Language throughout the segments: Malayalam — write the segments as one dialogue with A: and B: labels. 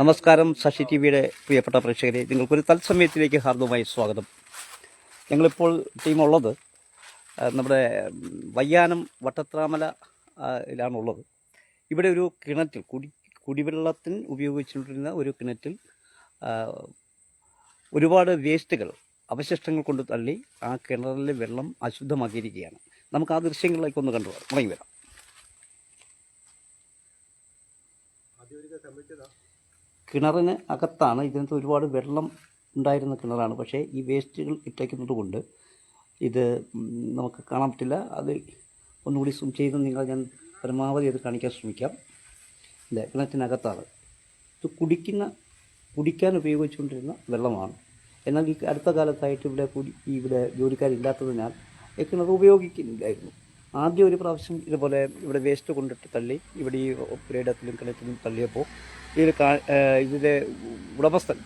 A: നമസ്കാരം ശശി ടി വിയുടെ പ്രിയപ്പെട്ട പ്രേക്ഷകരെ. നിങ്ങൾക്കൊരു തത്സമയത്തിലേക്ക് ഹാർദവുമായി സ്വാഗതം. ഞങ്ങളിപ്പോൾ ടീമുള്ളത് നമ്മുടെ വയ്യാനം വട്ടത്രാമല ആ, ഇവിടെ ഒരു കിണറ്റിൽ കുടി കുടിവെള്ളത്തിന് ഉപയോഗിച്ചുകൊണ്ടിരുന്ന ഒരു കിണറ്റിൽ ഒരുപാട് വേസ്റ്റുകൾ അവശിഷ്ടങ്ങൾ കൊണ്ട് തള്ളി ആ കിണറിലെ വെള്ളം അശുദ്ധമാക്കിയിരിക്കുകയാണ്. നമുക്ക് ആ ദൃശ്യങ്ങളിലേക്ക് ഒന്ന് കണ്ടു വരാം കിണറിന് അകത്താണ് ഇതിനകത്ത് ഒരുപാട് വെള്ളം ഉണ്ടായിരുന്ന കിണറാണ്. പക്ഷേ ഈ വേസ്റ്റുകൾ ഇട്ടേക്കുന്നത് കൊണ്ട് ഇത് നമുക്ക് കാണാൻ പറ്റില്ല. അത് ഒന്നുകൂടി സൂം ചെയ്ത് നിങ്ങൾ ഞാൻ പരമാവധി അത് കാണിക്കാൻ ശ്രമിക്കാം. ഇല്ല കിണറ്റിനകത്താണ്. ഇത് കുടിക്കുന്ന കുടിക്കാൻ ഉപയോഗിച്ചുകൊണ്ടിരുന്ന വെള്ളമാണ്. എന്നാൽ ഈ അടുത്ത കാലത്തായിട്ട് ഇവിടെ കുടി ഇവിടെ ജോലിക്കാരില്ലാത്തതിനാൽ കിണർ ഉപയോഗിക്കുന്നില്ലായിരുന്നു. ആദ്യം ഒരു പ്രാവശ്യം ഇതുപോലെ ഇവിടെ വേസ്റ്റ് കൊണ്ടിട്ട് തള്ളി ഇവിടെ ഈ പുരയിടത്തിലും കിണറ്റിലും തള്ളിയപ്പോൾ ഇതിൽ ഇതിലെ ഉടമസ്ഥൻ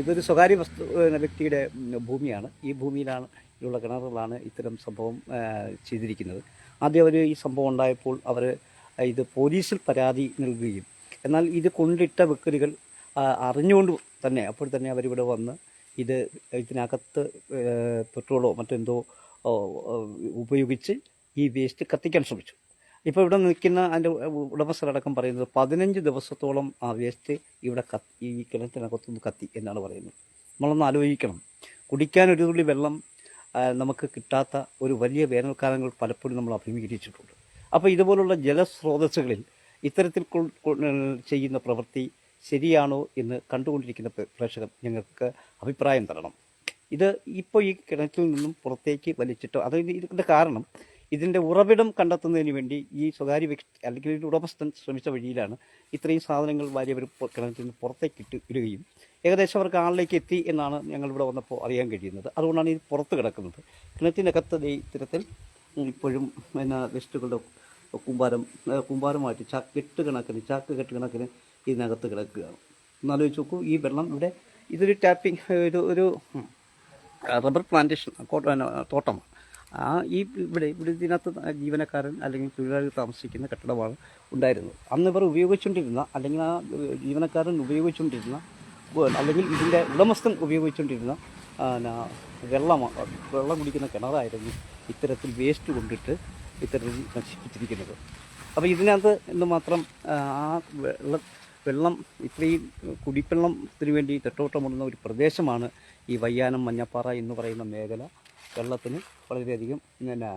A: ഇതൊരു സ്വകാര്യ വസ്തു വ്യക്തിയുടെ ഭൂമിയാണ്. ഈ ഭൂമിയിലാണ് ഉള്ള കിണറുകളാണ് ഇത്തരം സംഭവം ചെയ്തിരിക്കുന്നത്. ആദ്യം അവർ ഈ സംഭവം ഉണ്ടായപ്പോൾ അവർ ഇത് പോലീസിൽ പരാതി നൽകുകയും എന്നാൽ ഇത് കൊണ്ടിട്ട വെക്കലുകൾ അറിഞ്ഞുകൊണ്ട് തന്നെ അപ്പോൾ തന്നെ അവരിവിടെ വന്ന് ഇത് ഇതിനകത്ത് പെട്രോളോ മറ്റെന്തോ ഉപയോഗിച്ച് ഈ വേസ്റ്റ് കത്തിക്കാൻ ശ്രമിച്ചു. ഇപ്പോൾ ഇവിടെ നിൽക്കുന്ന അതിന്റെ ഉടമസ്ഥരടക്കം പറയുന്നത് പതിനഞ്ച് ദിവസത്തോളം ആ വേസ്റ്റ് ഇവിടെ കത്തി ഈ കിണറ്റിനകത്തുനിന്ന് കത്തി എന്നാണ് പറയുന്നത്. നമ്മളൊന്ന് ആലോചിക്കണം. കുടിക്കാൻ ഒരു തുള്ളി വെള്ളം നമുക്ക് കിട്ടാത്ത ഒരു വലിയ വേനൽക്കാലങ്ങൾ പലപ്പോഴും നമ്മൾ അഭിമുഖീകരിച്ചിട്ടുണ്ട്. അപ്പോൾ ഇതുപോലുള്ള ജലസ്രോതസ്സുകളിൽ ഇത്തരത്തിൽ ചെയ്യുന്ന പ്രവൃത്തി ശരിയാണോ എന്ന് കണ്ടുകൊണ്ടിരിക്കുന്ന പ്രേക്ഷകർ ഞങ്ങൾക്ക് അഭിപ്രായം തരണം. ഇത് ഇപ്പോൾ ഈ കിണറ്റിൽ നിന്നും പുറത്തേക്ക് വലിച്ചിട്ടോ അതായത് ഇതിന്റെ കാരണം ഇതിന്റെ ഉറവിടം കണ്ടെത്തുന്നതിന് വേണ്ടി ഈ സ്വകാര്യ വ്യക്തി അല്ലെങ്കിൽ ഇതിന്റെ ഉടമസ്ഥൻ ശ്രമിച്ച വഴിയിലാണ് ഇത്രയും സാധനങ്ങൾ വലിയവർ കിണറ്റിൽ നിന്ന് പുറത്തേക്ക് ഇട്ട് ഇടുകയും ഏകദേശം അവർക്ക് ആളിലേക്ക് എത്തി എന്നാണ് ഞങ്ങൾ ഇവിടെ വന്നപ്പോൾ അറിയാൻ കഴിയുന്നത്. അതുകൊണ്ടാണ് ഇത് പുറത്ത് കിടക്കുന്നത്. കിണറ്റിനകത്ത് ഇത്തരത്തിൽ ഇപ്പോഴും പിന്നെ വെസ്റ്റുകളുടെ കൂമ്പാരം കൂമ്പാരമായിട്ട് ചാക്ക് കെട്ട് കണക്കിന് ചാക്ക് കെട്ട് കണക്കിന് ഇതിനകത്ത് കിടക്കുകയാണ്. എന്നാലോചിച്ച് നോക്കൂ ഈ വെള്ളം ഇവിടെ ഇതൊരു ടാപ്പിംഗ് ഒരു ഒരു റബ്ബർ പ്ലാന്റേഷൻ തോട്ടമാണ്. ആ ഈ ഇവിടെ ഇവിടെ ഇതിനകത്ത് ജീവനക്കാരൻ അല്ലെങ്കിൽ തൊഴിലാളികൾ താമസിക്കുന്ന കെട്ടിടമാണ് ഉണ്ടായിരുന്നത്. അന്ന് ഇവർ ഉപയോഗിച്ചുകൊണ്ടിരുന്ന അല്ലെങ്കിൽ ആ ജീവനക്കാരൻ ഉപയോഗിച്ചുകൊണ്ടിരുന്ന അല്ലെങ്കിൽ ഇതിന്റെ ഉടമസ്ഥൻ ഉപയോഗിച്ചുകൊണ്ടിരുന്ന വെള്ളം വെള്ളം കുടിക്കുന്ന കിണറായിരുന്നു ഇത്തരത്തിൽ വേസ്റ്റ് കൊണ്ടിട്ട് ഇത്തരത്തിൽ നശിപ്പിച്ചിരിക്കുന്നത്. അപ്പോൾ ഇതിനകത്ത് എന്തുമാത്രം ആ, ആ വെള്ളം വെള്ളം ഇത്രയും കുടിവെള്ളത്തിന് വേണ്ടി തെട്ടോട്ടമുടുന്ന ഒരു പ്രദേശമാണ് ഈ വയ്യാനം മഞ്ഞപ്പാറ എന്ന് പറയുന്ന മേഖല. വെള്ളത്തിന് വളരെയധികം പിന്നെ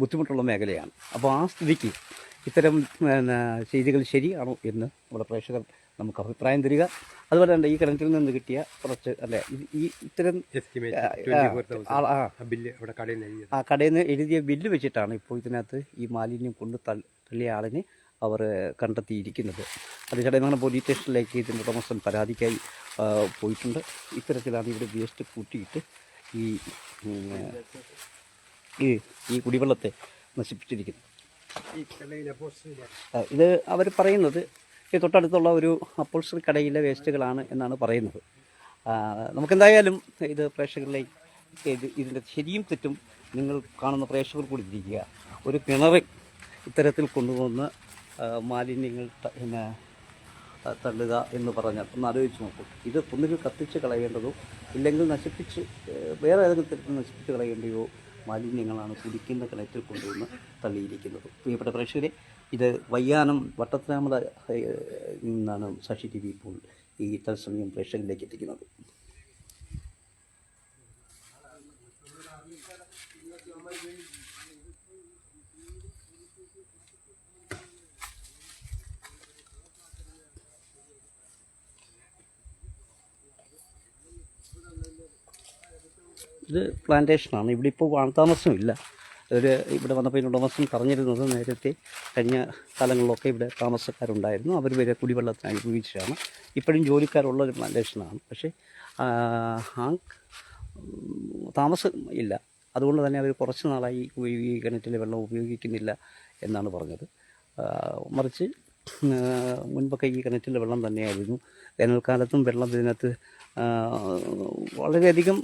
A: ബുദ്ധിമുട്ടുള്ള മേഖലയാണ്. അപ്പോൾ ആ സ്ഥിതിക്ക് ഇത്തരം പിന്നെ ചെയ്തികൾ ശരിയാണോ എന്ന് നമ്മുടെ പ്രേക്ഷകർ നമുക്ക് അഭിപ്രായം തരിക. അതുപോലെ തന്നെ ഈ കിണറ്റിൽ നിന്ന് കിട്ടിയ കുറച്ച് അല്ലെ ഈ ഇത്തരം ആ,
B: കടയിൽ നിന്ന്
A: എഴുതിയ ബില്ല് വെച്ചിട്ടാണ് ഇപ്പോൾ ഇതിനകത്ത് ഈ മാലിന്യം കൊണ്ട് തള്ളിയ ആളിനെ അവർ കണ്ടെത്തിയിരിക്കുന്നത്. അത് ചടയമാണ് പോലീസ് സ്റ്റേഷനിലേക്ക് ഇതിന്റെ ഉടമസ്ഥൻ പരാതിക്കായി പോയിട്ടുണ്ട്. ഇത്തരത്തിലാണ് ഇവിടെ വേസ്റ്റ് കൂട്ടിയിട്ട് ഈ ഈ ഈ കുടിവെള്ളത്തെ നശിപ്പിച്ചിരിക്കുന്നു. ഇത് അവർ പറയുന്നത് ഈ തൊട്ടടുത്തുള്ള ഒരു അപ്പോൾസറി കടയിലെ വേസ്റ്റുകളാണ് എന്നാണ് പറയുന്നത്. നമുക്കെന്തായാലും ഇത് പ്രേക്ഷകരിലേക്ക് ഇത് ഇതിന്റെ ശരിയും തെറ്റും നിങ്ങൾ കാണുന്ന പ്രേക്ഷകർ കൂടി ഇരിക്കുക. ഒരു കിണറ് ഇത്തരത്തിൽ കൊണ്ടുവന്ന് മാലിന്യങ്ങൾ പിന്നെ തള്ളുക എന്ന് പറഞ്ഞാൽ ഒന്ന് ആലോചിച്ച് നോക്കും. ഇത് ഒന്നുകിൽ കത്തിച്ച് കളയേണ്ടതോ ഇല്ലെങ്കിൽ നശിപ്പിച്ച് വേറെ ഏതെങ്കിലും തരത്തിൽ നശിപ്പിച്ച് കളയേണ്ടിയോ മാലിന്യങ്ങളാണ് കുടിക്കുന്ന കിണറ്റിൽ കൊണ്ടുവന്ന് തള്ളിയിരിക്കുന്നത്. പ്രിയപ്പെട്ട പ്രേക്ഷകരെ ഇത് വയ്യാനം വട്ടത്തിനാമല നിന്നാണ് സാക്ഷി ടി വി ഇപ്പോൾ ഈ തത്സമയം പ്രേക്ഷകരിലേക്ക് എത്തിക്കുന്നത്. ഇത് പ്ലാന്റേഷനാണ് ഇവിടെ ഇപ്പോൾ താമസമില്ല ഒരു ഇവിടെ വന്നപ്പോൾ ഉടമസ്ഥൻ പറഞ്ഞിരുന്നത് നേരത്തെ കഴിഞ്ഞ കാലങ്ങളിലൊക്കെ ഇവിടെ താമസക്കാരുണ്ടായിരുന്നു. അവർ വരെ കുടിവെള്ളത്തിന് അനുഭവിച്ചാണ് ഇപ്പോഴും ജോലിക്കാരുള്ള ഒരു പ്ലാന്റേഷനാണ് പക്ഷേ ആ, താമസം ഇല്ല. അതുകൊണ്ട് തന്നെ അവർ കുറച്ച് നാളായി ഈ കിണറ്റിലെ വെള്ളം ഉപയോഗിക്കുന്നില്ല എന്നാണ് പറഞ്ഞത്. മറിച്ച് മുൻപൊക്കെ ഈ കിണറ്റിലെ വെള്ളം തന്നെയായിരുന്നു. വേനൽക്കാലത്തും വെള്ളം ഇതിനകത്ത് വളരെയധികം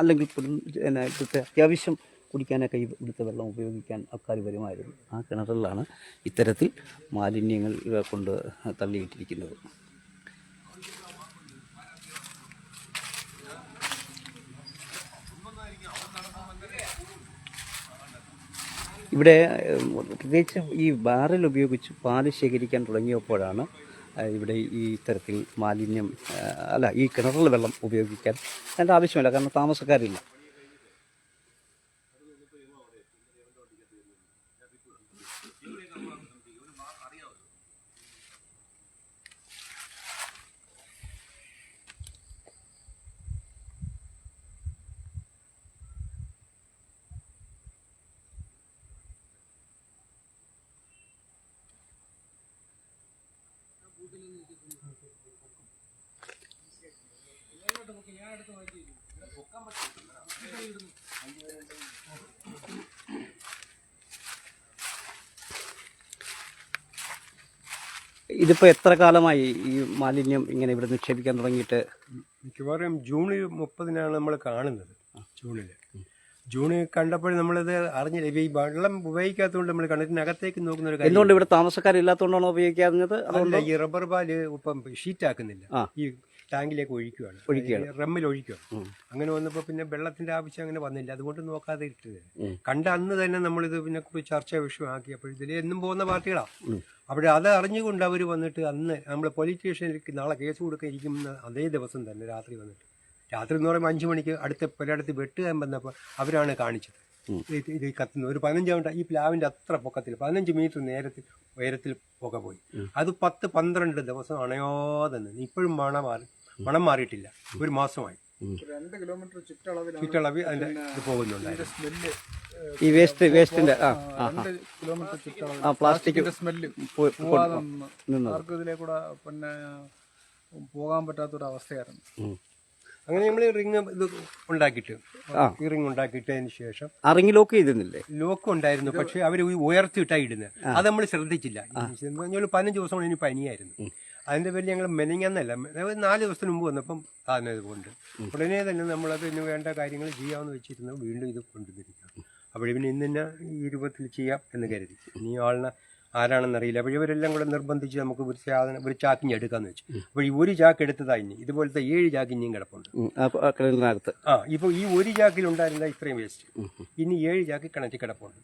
A: അല്ലെങ്കിൽ പിന്നെ ഇവിടുത്തെ അത്യാവശ്യം കുടിക്കാനൊക്കെ ഇവിടുത്തെ വെള്ളം ഉപയോഗിക്കാൻ ആൾക്കാർ വരുമായിരുന്നു. ആ കിണറുകളാണ് ഇത്തരത്തിൽ മാലിന്യങ്ങൾ കൊണ്ട് തള്ളിയിട്ടിരിക്കുന്നത്. ഇവിടെ പ്രത്യേകിച്ച് ഈ ബാരൽ ഉപയോഗിച്ച് പാൽ ശേഖരിക്കാൻ തുടങ്ങിയപ്പോഴാണ് ഇവിടെ ഈ തരത്തിൽ മാലിന്യം അല്ല ഈ കിണറിലെ വെള്ളം ഉപയോഗിക്കാൻ അതിന്റെ ആവശ്യമില്ല കാരണം താമസക്കാരില്ല. ഇതിപ്പോൾ എത്ര കാലമായി ഈ മാലിന്യം ഇങ്ങനെ ഇവിടെ നിക്ഷേപിക്കാൻ തുടങ്ങിയിട്ട്?
B: മിക്കവാറും ജൂണിൽ മുപ്പതിനാണ് നമ്മൾ കാണുന്നത് ജൂണിൽ ജൂണിൽ കണ്ടപ്പോൾ നമ്മളിത് അറിഞ്ഞില്ല. ഈ വെള്ളം ഉപയോഗിക്കാത്തതുകൊണ്ട് നമ്മൾ കിണറ്റിനകത്തേക്ക് നോക്കുന്ന ഒരു കാര്യം.
A: എന്തുകൊണ്ട് ഇവിടെ താമസക്കാരില്ലാത്തതുകൊണ്ടാണോ ഉപയോഗിക്കാഞ്ഞത്
B: അതുകൊണ്ട് ഈ റബ്ബർ പാൽ ഇപ്പം ഷീറ്റ് ആക്കുന്നില്ല. ഈ ടാങ്കിലേക്ക് ഒഴിക്കുകയാണ്.
A: ഒഴിക്കുകയാണ്.
B: റമ്മിൽ ഒഴിക്കുകയാണ് അങ്ങനെ വന്നപ്പോൾ പിന്നെ വെള്ളത്തിന്റെ ആവശ്യം അങ്ങനെ വന്നില്ല. അതുകൊണ്ട് നോക്കാതെ ഇട്ടത്. കണ്ട അന്ന് തന്നെ നമ്മളിത് പിന്നെ കുറിച്ച് ചർച്ചാ വിഷയമാക്കി അപ്പോൾ ഇതിൽ എന്നും പോകുന്ന പാർട്ടികളാ.
A: ഉം.
B: അവിടെ അത് അറിഞ്ഞുകൊണ്ട് അവർ വന്നിട്ട് അന്ന് നമ്മൾ പോലീസ് സ്റ്റേഷനിലേക്ക് നാളെ കേസ് കൊടുക്കാൻ ഇരിക്കുന്ന അതേ ദിവസം തന്നെ രാത്രി വന്നിട്ട് രാത്രി എന്ന് പറയുമ്പോൾ അഞ്ചു മണിക്ക് അടുത്ത പുരടത്ത് വെട്ടുകാൻ വന്നപ്പോൾ അവരാണ് കാണിച്ചത്. ഇത് ഇത് കത്തുന്ന ഒരു പതിനഞ്ചാമത്തെ ഈ പ്ലാവിന്റെ അത്ര പൊക്കത്തിൽ പതിനഞ്ച് മീറ്റർ നേരത്തിൽ ഉയരത്തിൽ പുക പോയി. അത് പത്ത് പന്ത്രണ്ട് ദിവസം അണയാതെ നിന്ന് ഇപ്പോഴും മണം മാറി മണം മാറിയിട്ടില്ല. ഒരു മാസമായി.
C: രണ്ട് കിലോമീറ്റർ ചുറ്റളവിലാണ്
B: ചുറ്റളവ് അതിന്റെ ഇത് പോകുന്നുണ്ടായിരുന്നു.
A: ഈ വേസ്റ്റ് വേസ്റ്റിന്റെ ആ ആ
C: രണ്ട് കിലോമീറ്റർ ചുറ്റളവിൽ
A: ആ പ്ലാസ്റ്റിക്
C: സ്മെല്ല് പോവാതെ നിന്ന്
A: നിന്നത്.
C: പിന്നെ പോകാൻ
A: പറ്റാത്തൊരവസ്ഥയായിരുന്നു.
B: അങ്ങനെ നമ്മൾ റിങ് ഇത് ഉണ്ടാക്കിയിട്ട്. ഈ റിങ് ഉണ്ടാക്കിയിട്ടതിന് ശേഷം
A: ആ റിങ് ലോക്ക് ചെയ്തിരുന്നില്ലേ?
B: ലോക്ക് ഉണ്ടായിരുന്നു. പക്ഷെ അവർ ഉയർത്തിയിട്ടായി ഇടുന്നത് അത് നമ്മൾ ശ്രദ്ധിച്ചില്ല. എന്ന് പറഞ്ഞാൽ പതിനഞ്ച് ദിവസം കൊണ്ട് ഇനി പനിയായിരുന്നു. അതിന്റെ പേരിൽ ഞങ്ങൾ മെനിങ്ങന്നല്ല. നാല് ദിവസത്തിന് മുമ്പ് വന്നപ്പം താന്നത് കൊണ്ട് ഉടനെ തന്നെ നമ്മളത് ഇനി വേണ്ട കാര്യങ്ങൾ ചെയ്യാമെന്ന് വെച്ചിരുന്നു വീണ്ടും ഇത് കൊണ്ടുവന്നിരിക്കുക അപ്പോൾ പിന്നെ ഇന്ന് തന്നെ ഈ രൂപത്തിൽ ചെയ്യാം എന്ന് കരുതി. ഇനി ആളിനെ ആരാണെന്നറിയില്ല അപ്പോൾ ഇവരെല്ലാം കൂടെ നിർബന്ധിച്ച് നമുക്ക് ഒരു സാധനം ഒരു ചാക്കിഞ്ഞ് എടുക്കാന്ന് വെച്ചു. അപ്പോൾ ഈ ഒരു ചാക്ക് എടുത്തതാ ഇനി. ഇതുപോലത്തെ ഏഴ് ചാക്ക് ഇനിയും കിടപ്പുണ്ട്.
A: ആ
B: ഇപ്പോൾ ഈ ഒരു ചാക്കിൽ ഉണ്ടായിരുന്ന ഇത്രയും വേസ്റ്റ് ഇനി ഏഴ് ചാക്ക് കിണറ്റി കിടപ്പുണ്ട്.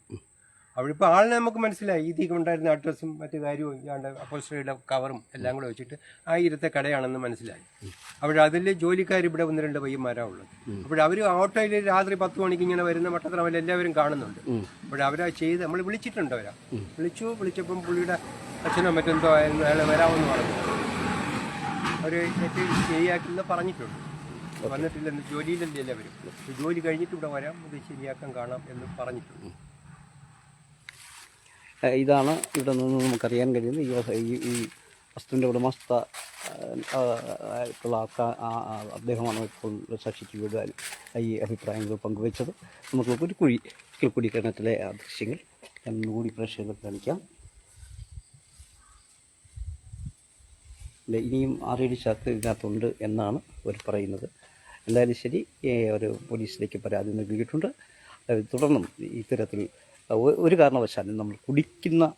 B: അവിടെ ഇപ്പോൾ ആളിനെ നമുക്ക് മനസ്സിലായി. ഇതിൽ ഉണ്ടായിരുന്ന അഡ്രസ്സും മറ്റു കാര്യവും ഇല്ലാണ്ട് അപ്പോസ്റ്ററിയുടെ കവറും എല്ലാം കൂടെ വെച്ചിട്ട് ആ ഇരുത്തെ കടയാണെന്ന് മനസ്സിലായി. അവിടെ അതിൽ ജോലിക്കാർ ഇവിടെ ഒന്ന് രണ്ട് പയ്യന്മാരാ ഉള്ളത്. അപ്പോൾ അവർ ഓട്ടോയിൽ രാത്രി പത്ത് മണിക്ക് ഇങ്ങനെ വരുന്ന മട്ടത്തറ അവരെ എല്ലാവരും കാണുന്നുണ്ട്. അപ്പോൾ അവരാ ചെയ്ത് നമ്മൾ വിളിച്ചിട്ടുണ്ട് അവരാ. വിളിച്ചു വിളിച്ചപ്പം പുള്ളിയുടെ അച്ഛനോ മറ്റെന്തോ ആയിരുന്നു അയാൾ വരാമെന്ന് പറഞ്ഞു. അവർ ശരിയാക്കില്ലെന്ന് പറഞ്ഞിട്ടുണ്ട്. വന്നിട്ടില്ലെന്ന് ജോലിയിലല്ലേ എല്ലാവരും. ജോലി കഴിഞ്ഞിട്ട് ഇവിടെ വരാം ഇത് ശരിയാക്കാൻ കാണാം എന്ന് പറഞ്ഞിട്ടുണ്ട്.
A: ഇതാണ് ഇവിടെ നിന്ന് നമുക്കറിയാൻ കഴിയുന്നത്. ഈ ഈ വസ്തുവിന്റെ ഉടമസ്ഥ ആയിട്ടുള്ള ആൾക്കാർ അദ്ദേഹമാണ് ഇപ്പോൾ സാക്ഷിക്ക് വിടുവാൻ ഈ അഭിപ്രായങ്ങൾ പങ്കുവച്ചത്. നമുക്ക് ഒരു കുഴി കുഴി കിണറ്റിലെ ആ ദൃശ്യങ്ങൾ ഞാൻ ഒന്നുകൂടി പ്രേക്ഷകർക്ക് കാണിക്കാം. ഇനിയും ആറേഴ് ചാക്ക് ഇതിനകത്തുണ്ട് എന്നാണ് അവർ പറയുന്നത്. എന്തായാലും ശരി ഒരു പോലീസിലേക്ക് പരാതി നൽകിയിട്ടുണ്ട്. തുടർന്നും ഇത്തരത്തിൽ ഒരു കാരണവശാലും നമ്മൾ കുടിക്കുന്ന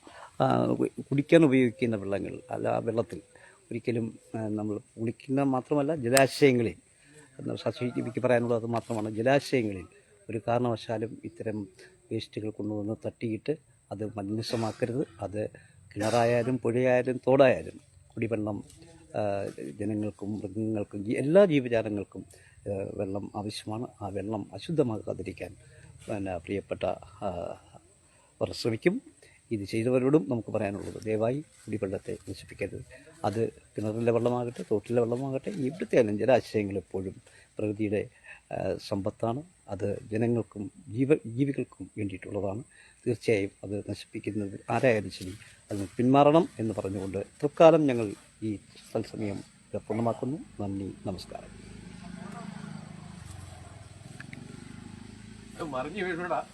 A: കുടിക്കാൻ ഉപയോഗിക്കുന്ന വെള്ളങ്ങൾ അല്ല ആ വെള്ളത്തിൽ ഒരിക്കലും നമ്മൾ കുടിക്കുന്ന മാത്രമല്ല ജലാശയങ്ങളിൽ സസ്യജീവിക്ക് പറയാനുള്ളത് അത് മാത്രമാണ് ജലാശയങ്ങളിൽ ഒരു കാരണവശാലും ഇത്തരം വേസ്റ്റുകൾ കൊണ്ടുവന്ന് തട്ടിയിട്ട് അത് മലിനസമാക്കരുത് അത് കിണറായാലും പുഴയായാലും തോടായാലും കുടിവെള്ളം ജനങ്ങൾക്കും മൃഗങ്ങൾക്കും എല്ലാ ജീവജാലങ്ങൾക്കും വെള്ളം ആവശ്യമാണ്. ആ വെള്ളം അശുദ്ധമാക്കാതിരിക്കാൻ പിന്നെ പ്രിയപ്പെട്ട അവർ ശ്രമിക്കും ഇത് ചെയ്തവരോടും നമുക്ക് പറയാനുള്ളത് ദയവായി കുടിവെള്ളത്തെ നശിപ്പിക്കരുത്. അത് കിണറിലെ വെള്ളമാകട്ടെ തോട്ടിലെ വെള്ളമാകട്ടെ ഇവിടുത്തെ അല്ലെങ്കിൽ ജലാശയങ്ങൾ എപ്പോഴും പ്രകൃതിയുടെ സമ്പത്താണ്. അത് ജനങ്ങൾക്കും ജീവ ജീവികൾക്കും വേണ്ടിയിട്ടുള്ളതാണ്. തീർച്ചയായും അത് നശിപ്പിക്കുന്നത് ആരായാലും ശരി അതിന് പിന്മാറണം എന്ന് പറഞ്ഞുകൊണ്ട് തൽക്കാലം ഞങ്ങൾ ഈ തത്സമയം പൂർണമാക്കുന്നു. നന്ദി നമസ്കാരം.
C: മറിഞ്ഞു വീഴൂടാ